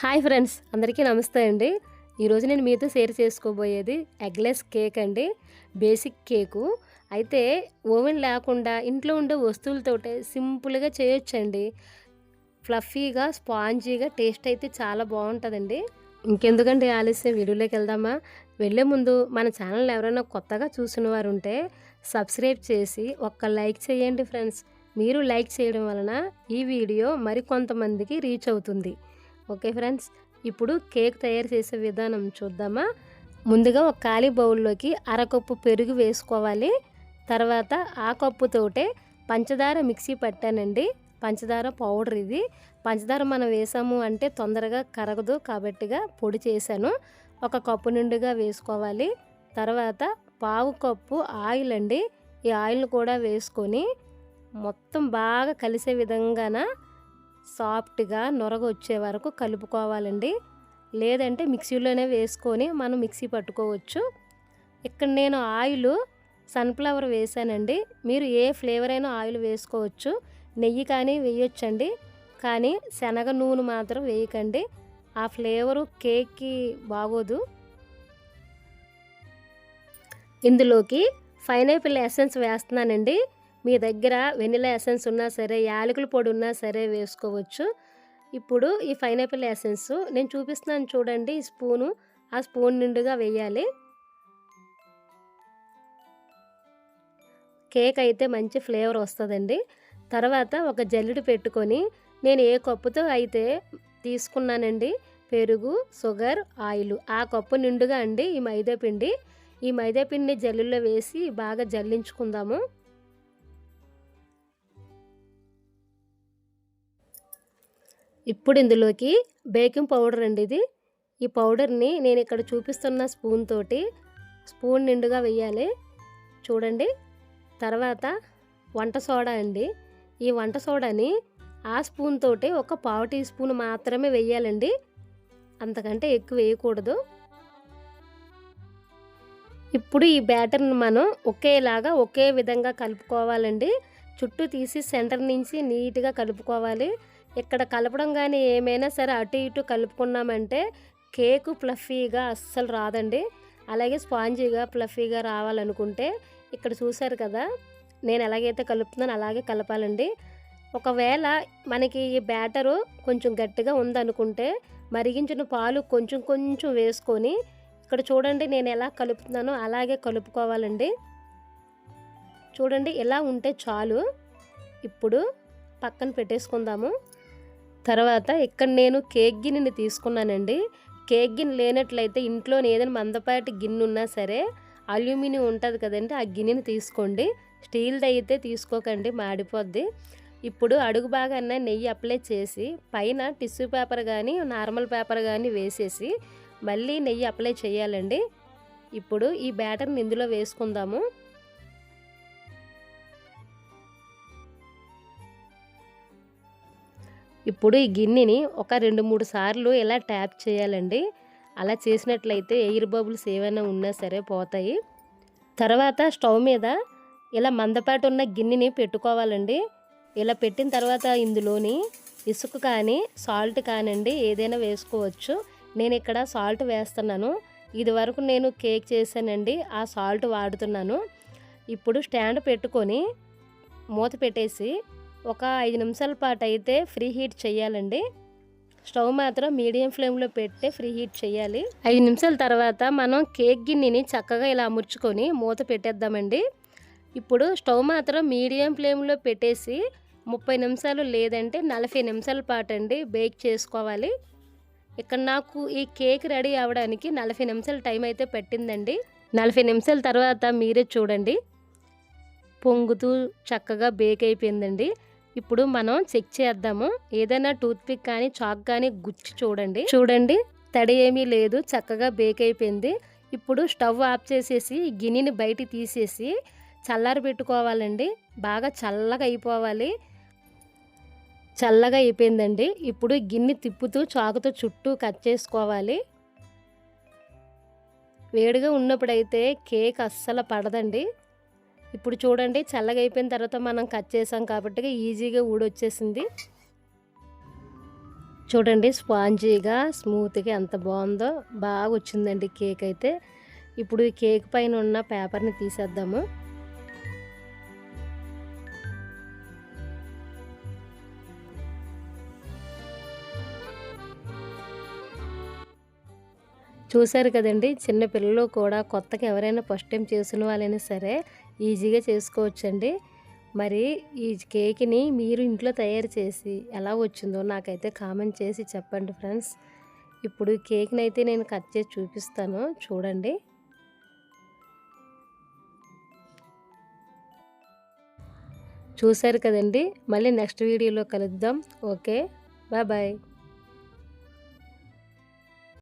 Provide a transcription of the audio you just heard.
Hi friends అందరికీ నమస్తే అండి. ఈరోజు నేను మీతో షేర్ చేసుకోబోయేది ఎగ్లెస్ కేక్ అండి. Basic cake. అయితే ఓవెన్ లేకుండా ఇంట్లో ఉండే వస్తువులతోటే సింపుల్గా చేయొచ్చండి. ఫ్లఫీగా స్పాంజీగా టేస్ట్ అయితే చాలా బాగుంటుందండి. ఇంకెందుకంటే ఆలస్యం వీడియోలోకి వెళ్దామా? వెళ్ళే ముందు మన ఛానల్ ఎవరైనా కొత్తగా చూసిన వారు ఉంటే సబ్స్క్రైబ్ చేసి ఒక్క లైక్ చేయండి ఫ్రెండ్స్. మీరు లైక్ చేయడం వలన ఈ వీడియో మరికొంతమందికి రీచ్ అవుతుంది. ఓకే ఫ్రెండ్స్ ఇప్పుడు కేక్ తయారు చేసే విధానం చూద్దామా? ముందుగా ఒక ఖాళీ బౌల్లోకి అరకప్పు పెరుగు వేసుకోవాలి. తర్వాత ఆ కప్పుతోటే పంచదార మిక్సీ పట్టానండి. పంచదార పౌడర్ ఇది. పంచదార మనం వేసాము అంటే తొందరగా కరగదు కాబట్టిగా పొడి చేశాను. ఒక కప్పు నిండుగా వేసుకోవాలి. తర్వాత పావు కప్పు ఆయిల్ అండి. ఈ ఆయిల్ కూడా వేసుకొని మొత్తం బాగా కలిసే విధంగాన సాఫ్ట్గా నొరగ వచ్చే వరకు కలుపుకోవాలండి. లేదంటే మిక్సీలోనే వేసుకొని మనం మిక్సీ పట్టుకోవచ్చు. ఇక్కడ నేను ఆయిల్ సన్ఫ్లవర్ వేసానండి. మీరు ఏ ఫ్లేవర్ అయినా ఆయిల్ వేసుకోవచ్చు. నెయ్యి కానీ వేయొచ్చండి. కానీ శనగ నూనె మాత్రం వేయకండి. ఆ ఫ్లేవరు కేక్కి బాగోదు. ఇందులోకి పైనాపిల్ ఎసెన్స్ వేస్తున్నానండి. మీ దగ్గర వెనిలా ఎసెన్స్ ఉన్నా సరే యాలకుల పొడి ఉన్నా సరే వేసుకోవచ్చు. ఇప్పుడు ఈ పైనాపిల్ ఎసెన్స్ నేను చూపిస్తున్నాను చూడండి ఈ స్పూను ఆ స్పూన్ నిండుగా వేయాలి. కేక్ అయితే మంచి ఫ్లేవర్ వస్తుందండి. తర్వాత ఒక జల్లుడు పెట్టుకొని నేను ఏ కప్పుతో అయితే తీసుకున్నానండి పెరుగు షుగర్ ఆయిల్ ఆ కప్పు నిండుగా అండి ఈ మైదా పిండి. ఈ మైదా పిండిని జల్లుల్లో వేసి బాగా జల్లించుకుందాము. ఇప్పుడు ఇందులోకి బేకింగ్ పౌడర్ అండి ఇది. ఈ పౌడర్ని నేను ఇక్కడ చూపిస్తున్న స్పూన్ తోటి స్పూన్ నిండుగా వేయాలి చూడండి. తర్వాత వంట సోడా అండి. ఈ వంట సోడాని ఆ స్పూన్ తోటి ఒక పావు టీ స్పూన్ మాత్రమే వేయాలండి అంతకంటే ఎక్కువ వేయకూడదు. ఇప్పుడు ఈ బ్యాటర్ని మనం ఒకేలాగా ఒకే విధంగా కలుపుకోవాలండి. చుట్టూ తీసి సెంటర్ నుంచి నీట్గా కలుపుకోవాలి. ఇక్కడ కలపడం కానీ ఏమైనా సరే అటు ఇటు కలుపుకున్నామంటే కేకు ఫ్లఫీగా అస్సలు రాదండి. అలాగే స్పాంజీగా ఫ్లఫీగా రావాలనుకుంటే ఇక్కడ చూసారు కదా నేను ఎలాగైతే కలుపుతున్నాను అలాగే కలపాలండి. ఒకవేళ మనకి ఈ బ్యాటరు కొంచెం గట్టిగా ఉందనుకుంటే మరిగించిన పాలు కొంచెం కొంచెం వేసుకొని ఇక్కడ చూడండి నేను ఎలా కలుపుతున్నానో అలాగే కలుపుకోవాలండి. చూడండి ఎలా ఉంటే చాలు. ఇప్పుడు పక్కన పెట్టేసుకుందాము. తర్వాత ఇక్కడ నేను కేక్ గిన్నెని తీసుకున్నానండి. కేక్ గిన్నె లేనట్లయితే ఇంట్లో ఏదైనా మందపాటి గిన్నె ఉన్నా సరే అల్యూమినియం ఉంటుంది కదండి ఆ గిన్నెని తీసుకోండి. స్టీల్ది అయితే తీసుకోకండి మాడిపోద్ది. ఇప్పుడు అడుగు బాగానే నెయ్యి అప్లై చేసి పైన టిష్యూ పేపర్ కానీ నార్మల్ పేపర్ కానీ వేసేసి మళ్ళీ నెయ్యి అప్లై చేయాలండి. ఇప్పుడు ఈ బ్యాటర్ని ఇందులో వేసుకుందాము. ఇప్పుడు ఈ గిన్నెని ఒక రెండు మూడు సార్లు ఇలా ట్యాప్ చేయాలండి. అలా చేసినట్లయితే ఎయిర్ బబుల్స్ ఏమైనా ఉన్నా సరే పోతాయి. తర్వాత స్టవ్ మీద ఇలా మందపాటు ఉన్న గిన్నెని పెట్టుకోవాలండి. ఇలా పెట్టిన తర్వాత ఇందులోని ఇసుక కానీ సాల్ట్ కానండి ఏదైనా వేసుకోవచ్చు. నేను ఇక్కడ సాల్ట్ వేస్తున్నాను. ఇది వరకు నేను కేక్ చేశానండి ఆ సాల్ట్ వాడుతున్నాను. ఇప్పుడు స్టాండ్ పెట్టుకొని మూత పెట్టేసి ఒక ఐదు నిమిషాల పాటు అయితే ఫ్రీ హీట్ చేయాలండి. స్టవ్ మాత్రం మీడియం ఫ్లేమ్లో పెట్టి ఫ్రీ హీట్ చేయాలి. ఐదు నిమిషాల తర్వాత మనం కేక్ గిన్నెని చక్కగా ఇలా అమర్చుకొని మూత పెట్టేద్దామండి. ఇప్పుడు స్టవ్ మాత్రం మీడియం ఫ్లేమ్లో పెట్టేసి ముప్పై నిమిషాలు లేదంటే నలభై నిమిషాల పాటు అండి బేక్ చేసుకోవాలి. ఇక్కడ నాకు ఈ కేక్ రెడీ అవ్వడానికి నలభై నిమిషాల టైం అయితే పెట్టిందండి. నలభై నిమిషాల తర్వాత మీరే చూడండి. పొంగుతూ చక్కగా బేక్ అయిపోయిందండి. ఇప్పుడు మనం చెక్ చేద్దాము. ఏదైనా టూత్ పిక్ కానీ చాక్ కానీ గుచ్చి చూడండి. చూడండి తడి ఏమీ లేదు చక్కగా బేక్ అయిపోయింది. ఇప్పుడు స్టవ్ ఆఫ్ చేసేసి గిన్నెని బయట తీసేసి చల్లారి పెట్టుకోవాలండి. బాగా చల్లగా అయిపోవాలి. చల్లగా అయిపోయిందండి. ఇప్పుడు గిన్నె తిప్పుతూ చాకుతో చుట్టూ కట్ చేసుకోవాలి. వేడిగా ఉన్నప్పుడైతే కేక్ అస్సలు పడదండి. ఇప్పుడు చూడండి చల్లగా అయిపోయిన తర్వాత మనం కట్ చేసాం కాబట్టి ఈజీగా ఊడొచ్చేసింది. చూడండి స్పాంజీగా స్మూత్గా ఎంత బాగుందో బాగా వచ్చిందండి కేక్ అయితే. ఇప్పుడు ఈ కేక్ పైన ఉన్న పేపర్ని తీసేద్దాము. చూశారు కదండి చిన్న పిల్లలు కూడా కొత్తగా ఎవరైనా ఫస్ట్ టైం చేసిన వాళ్ళైనా సరే ఈజీగా చేసుకోవచ్చండి. మరి ఈ కేక్ని మీరు ఇంట్లో తయారు చేసి ఎలా వచ్చిందో నాకైతే కామెంట్ చేసి చెప్పండి ఫ్రెండ్స్. ఇప్పుడు కేక్ని అయితే నేను కట్ చేసి చూపిస్తాను. చూడండి. చూశారు కదండి? మళ్ళీ నెక్స్ట్ వీడియోలో కలుద్దాం. ఓకే. Bye bye.